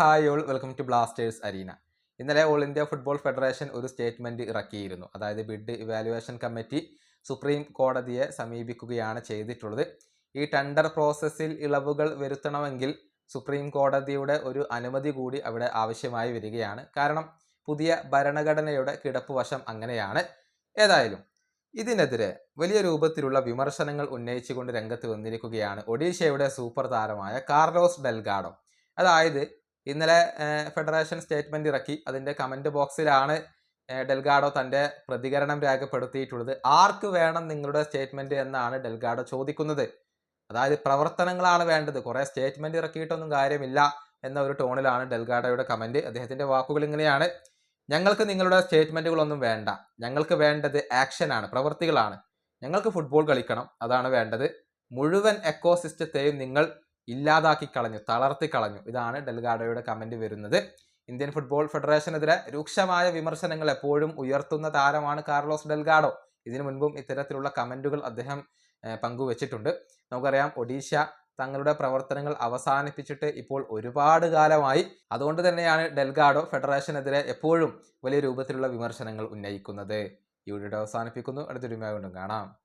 Hi all welcome to Blasters arena ഇന്നലെ all India football federation ഒരു statement ഇറക്കിയിരുന്നു. അതായത് ബിഡ് ഇവാലുവേഷൻ കമ്മിറ്റി സുപ്രീം കോടതിയെ സമീപിക്കുകയാണ് ചെയ്തിട്ടുള്ളത്. ഈ ടെൻഡർ പ്രോസസ്സിൽ ഇളവുകൾ വരുത്തണമെങ്കിൽ സുപ്രീം കോടതിയുടെ ഒരു അനുമതി കൂടി അവിടെ ആവശ്യമായി വരികയാണ്. കാരണം പുതിയ ഭരണഘടനയുടെ കിടപ്പ് വശം അങ്ങനെയാണ്. ഏതായാലും ഇതിനെതിരെ വലിയ രൂപത്തിലുള്ള വിമർശനങ്ങൾ ഉന്നയിച്ചുകൊണ്ട് രംഗത്ത് വന്നിരിക്കുകയാണ് ഒഡീഷയുടെ സൂപ്പർ താരമായ കാർലോസ് ഡെൽഗാഡോ. അതായത് ഇന്നലെ ഫെഡറേഷൻ സ്റ്റേറ്റ്മെന്റ് ഇറക്കി. അതിന്റെ കമന്റ് ബോക്സിലാണ് ഡെൽഗാഡോ തന്റെ പ്രതികരണം രേഖപ്പെടുത്തിയിട്ടുള്ളത്. ആർക്ക് വേണം നിങ്ങളുടെ സ്റ്റേറ്റ്മെന്റ് എന്നാണ് ഡെൽഗാഡോ ചോദിക്കുന്നത്. അതായത് പ്രവർത്തനങ്ങളാണ് വേണ്ടത്. കുറേ സ്റ്റേറ്റ്മെന്റ് ഇറക്കിയിട്ടൊന്നും കാര്യമില്ല എന്ന ഒരു ടോണിലാണ് ഡെൽഗാഡോയുടെ കമന്റ്. അദ്ദേഹത്തിന്റെ വാക്കുകൾ ഇങ്ങനെയാണ്. ഞങ്ങൾക്ക് നിങ്ങളുടെ സ്റ്റേറ്റ്മെന്റുകളൊന്നും വേണ്ട. ഞങ്ങൾക്ക് വേണ്ടത് ആക്ഷനാണ് പ്രവൃത്തികളാണ് ഞങ്ങൾക്ക് ഫുട്ബോൾ കളിക്കണം. അതാണ് വേണ്ടത്. മുഴുവൻ എക്കോസിസ്റ്റത്തെയും നിങ്ങൾ ഇല്ലാതാക്കി കളഞ്ഞു തളർത്തി കളഞ്ഞു. ഇതാണ് ഡെൽഗാഡോയുടെ കമന്റ് വരുന്നത്. ഇന്ത്യൻ ഫുട്ബോൾ ഫെഡറേഷനെതിരെ രൂക്ഷമായ വിമർശനങ്ങൾ എപ്പോഴും ഉയർത്തുന്ന താരമാണ് കാർലോസ് ഡെൽഗാഡോ. ഇതിനു മുൻപും ഇത്തരത്തിലുള്ള കമന്റുകൾ അദ്ദേഹം പങ്കുവച്ചിട്ടുണ്ട്. നമുക്കറിയാം ഒഡീഷ തങ്ങളുടെ പ്രവർത്തനങ്ങൾ അവസാനിപ്പിച്ചിട്ട് ഇപ്പോൾ ഒരുപാട് കാലമായി. അതുകൊണ്ട് തന്നെയാണ് ഡെൽഗാഡോ ഫെഡറേഷനെതിരെ എപ്പോഴും വലിയ രൂപത്തിലുള്ള വിമർശനങ്ങൾ ഉന്നയിക്കുന്നത്. ഈ വീഡിയോ അവസാനിപ്പിക്കുന്നു. അടുത്തൊരു വീണ്ടും കാണാം.